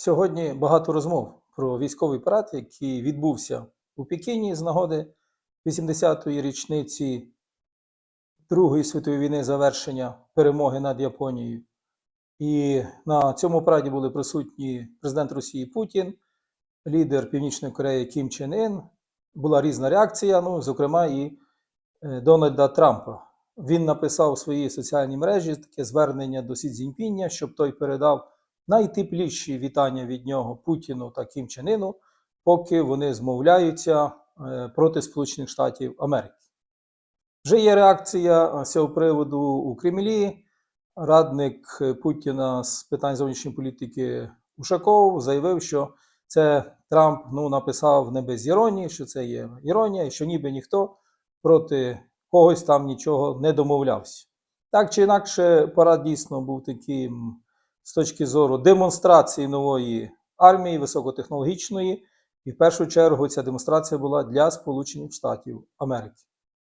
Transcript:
Сьогодні багато розмов про військовий парад, який відбувся у Пекіні з нагоди 80-ї річниці Другої світової війни завершення перемоги над Японією. І на цьому параді були присутні президент Росії Путін, лідер Північної Кореї Кім Чен Ін. Була різна реакція, ну, зокрема, і е, Дональда Трампа. Він написав у своїй соціальній мережі таке звернення до Сі Цзіньпіня, щоб той передав найтепліші вітання від нього Путіну та Кім Чен поки вони змовляються е, проти Сполучених Штатів Америки. Вже є реакція з цього приводу у Кремлі. Радник е, Путіна з питань зовнішньої політики Ушаков заявив, що це Трамп ну, написав не без іронії, що це є іронія, і що ніби ніхто проти когось там нічого не домовлявся. Так чи інакше, парад дійсно був таким з точки зору демонстрації нової армії високотехнологічної, і в першу чергу ця демонстрація була для Сполучених Штатів Америки.